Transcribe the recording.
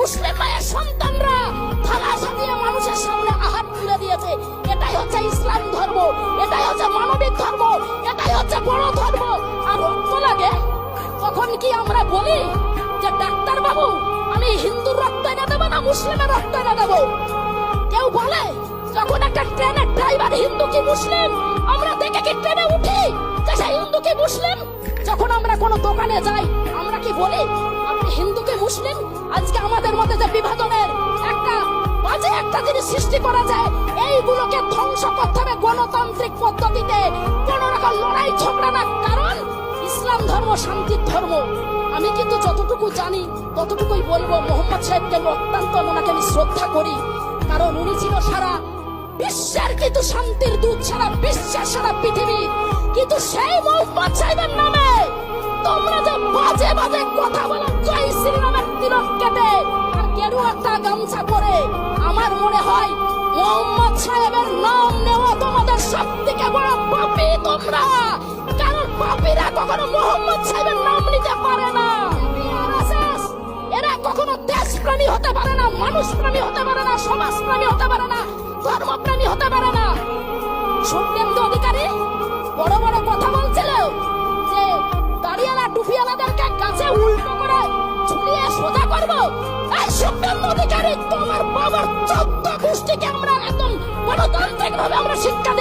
মুসলিম মায়ের সন্তানরা থালা সাজিয়ে মানুষের সামনে আহার তুলে দিয়েছে। এটাই হচ্ছে ইসলাম ধর্ম, এটাই হচ্ছে মানবিক ধর্ম, এটাই হচ্ছে বড় ধর্ম। আর রক্ত লাগে তখন কি আমরা বলি যে ডাক্তার বাবু, আমি হিন্দুর রক্ত এনে দেবো না মুসলিমের রক্ত এনে দেবো? কেউ বলে, যখন একটা ট্রেনের ড্রাইভার হিন্দু কি মুসলিম? আমরা দেখে কি ট্রেনে উঠি যে হিন্দু কি মুসলিম? যখন আমরা কোনো দোকানে যাই, আমরা কি বলি মুসলিম আজকে আমাদের মধ্যে যে বিভাজনের একটা বাজে একটা জিনিস সৃষ্টি করা যায়, এইগুলোকে ধ্বংস করতে হবে গণতান্ত্রিক পদ্ধতিতে। কোন রকম লড়াই, ঝগড়া না, কারণ ইসলাম ধর্ম শান্তির ধর্ম। আমি কিন্তু যতটুকু জানি, ততটুকুই বলব, মোহাম্মদ সাহেবকে আমি অত্যন্ত ওনাকে আমি শ্রদ্ধা করি, কারণ উনি ছিল সারা বিশ্বের কিন্তু শান্তির দূত, সারা বিশ্বের, সারা পৃথিবী। কিন্তু সেই মোহাম্মদ সাহেবের নামে তোমরা যে বাজে বাজে কথা বলো গেরুয়াটা গামছা পরে আমার মনে হয় মোহাম্মদ সাহেবের নাম নেওয়া তোমাদের সব থেকে বড় পাপি তোমরা। কারণ পাপিরা কখনো মোহাম্মদ সাহেবের নাম নিতে পারে না। এরা কখনো দেশ দেশপ্রেমী হতে পারে না মানুষ প্রেমী হতে পারে না বাবার আমরা একদম গণতান্ত্রিক ভাবে আমরা শিক্ষা